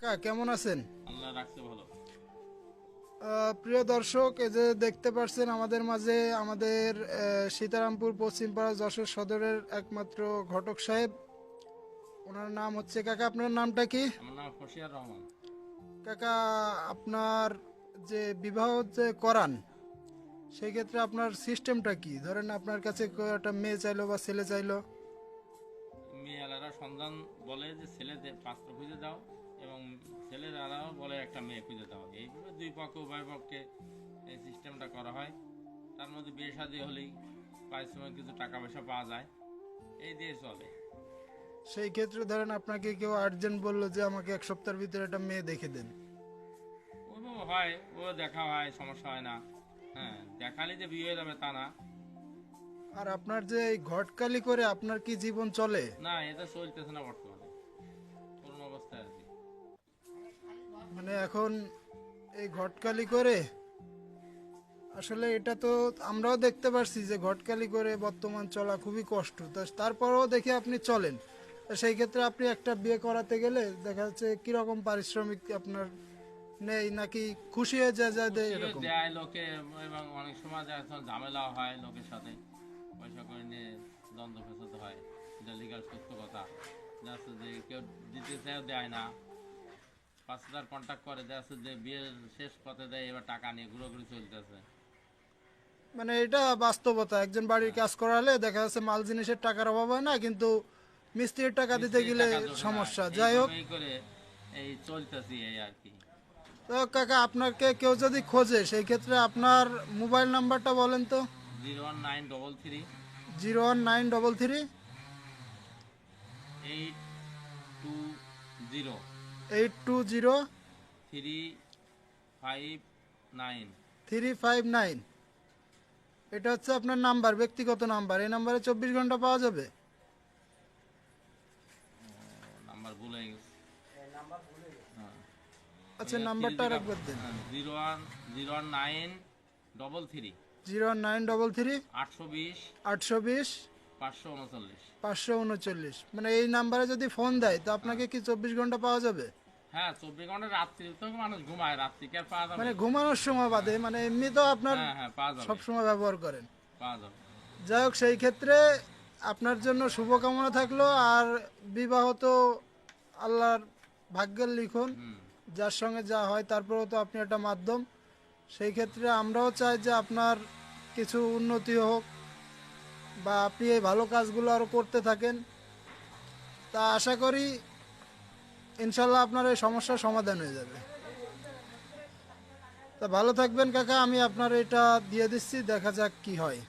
কাকা কেমন আছেন? আল্লাহ রাখছে ভালো। প্রিয় দর্শক এই যে দেখতে পাচ্ছেন আমাদের মাঝে আমাদের সীতারামপুর পশ্চিমপাড়া যশোর সদরের একমাত্র ঘটক সাহেব। ওনার নাম হচ্ছে কাকা আপনার নামটা কি? আমার নাম রহমান। কাকা আপনার যে বিবাহ যে করান সেই ক্ষেত্রে আপনার সিস্টেমটা কি? ধরেন আপনার কাছে একটা মেয়ে চাইলো বা ছেলে চাইলো। মেয়েরা সন্ধান বলে যে ছেলেদের পাত্র খুঁজে দাও। এবং ছেলেরাও বলে একটা মেয়ে খুঁজে দাও। এইভাবে দুই পক্ষ উভয় পক্ষে এই সিস্টেমটা করা হয়। তার মধ্যে বিয়ে শাদী হলেই পারিশ্রমিক কিছু টাকা পয়সা পাওয়া যায়। এই দিয়ে চলে। সেই ক্ষেত্রে ধরেন আপনাকে কেউ আর্জেন্ট বলল যে আমাকে এক সপ্তাহের ভিতরে একটা মেয়ে দেখে দেন। ওইভাবে হয় ও দেখা হয় সমস্যা হয় না। হ্যাঁ দেখালে যে বিয়ে হয়ে যাবে তা না। আর আপনার যে এই ঘটকালি করে আপনার কি জীবন চলে? না এটা চলতেছে না বর্তমানে। এখন এই ঘটকালি করে আসলে এটা তো আমরাও দেখতে পারছি যে ঘটকালি করে বর্তমান চলা খুবই কষ্ট। তা তারপরেও দেখে আপনি চলেন। সেই ক্ষেত্রে আপনি একটা বিয়ে করাতে গেলে দেখা যাচ্ছে কীরকম পারিশ্রমিক আপনার নেই নাকি খুশি হয়ে যায় যায় দেয় এরকম? দেয় লোকে এবং অনেক সময় যায় ঝামেলা হয় লোকের সাথে। পয়সা করে নিয়ে দ্বন্দ্ব ফেসাতে হয়। এটা লিগাল সত্য কথা। যে কেউ দিতে চাইও দেয় না। পাঁচ হাজার কন্ট্যাক্ট করে যাচ্ছে যে বিয়ের শেষ পথে দেয় এবার টাকা নিয়ে ঘুরোঘুরি চলতেছে। মানে এটা বাস্তবতা একজন বাড়ির কাজ করালে দেখা যাচ্ছে মাল জিনিসের টাকার অভাব হয় না কিন্তু মিস্ত্রির টাকা দিতে গেলে। সমস্যা। যাই হোক। এইভাবেই করে এই চলতেছি এই আর কি। তো কাকা আপনাকে কেউ যদি খোঁজে সেই ক্ষেত্রে আপনার মোবাইল নাম্বারটা বলেন তো। Zero one nine double three. Zero one nine double three. Eight two zero. Eight two zero three five nine three five nine এটা হচ্ছে আপনার নাম্বার ব্যক্তিগত নাম্বার। এই নাম্বারে চব্বিশ ঘণ্টা পাওয়া যাবে। নাম্বার ভুলে গেছে। হ্যাঁ আচ্ছা নাম্বারটা আর একবার দেন। Zero one zero nine double three zero one nine double three আটশো বিশ। আটশো বিশ। পাঁচশো উনচল্লিশ। পাঁচশো উনচল্লিশ। মানে এই নাম্বারে যদি ফোন দেয় তো আপনাকে কি চব্বিশ ঘণ্টা পাওয়া যাবে? হ্যাঁ চব্বিশ ঘণ্টা রাত্রি তো মানুষ ঘুমায় রাত্রি কে পাওয়া যাবে? মানে ঘুমানোর সময় বাদে মানে এমনি তো আপনার হ্যাঁ হ্যাঁ সব সময় ব্যবহার করেন। পাওয়া যাবে। যাই হোক সেই ক্ষেত্রে আপনার জন্য শুভকামনা থাকল আর বিবাহ তো আল্লাহর ভাগ্যের লিখন। যার সঙ্গে যা হয় তারপরেও তো আপনি একটা মাধ্যম। সেই ক্ষেত্রে আমরাও চাই যে আপনার কিছু উন্নতি হোক বা আপনি এই ভালো কাজগুলো আরও করতে থাকেন। তা আশা করি ইনশাল্লাহ আপনার এই সমস্যার সমাধান হয়ে যাবে। তা ভালো থাকবেন কাকা, আমি আপনার এটা দিয়ে দিচ্ছি, দেখা যাক কি হয়।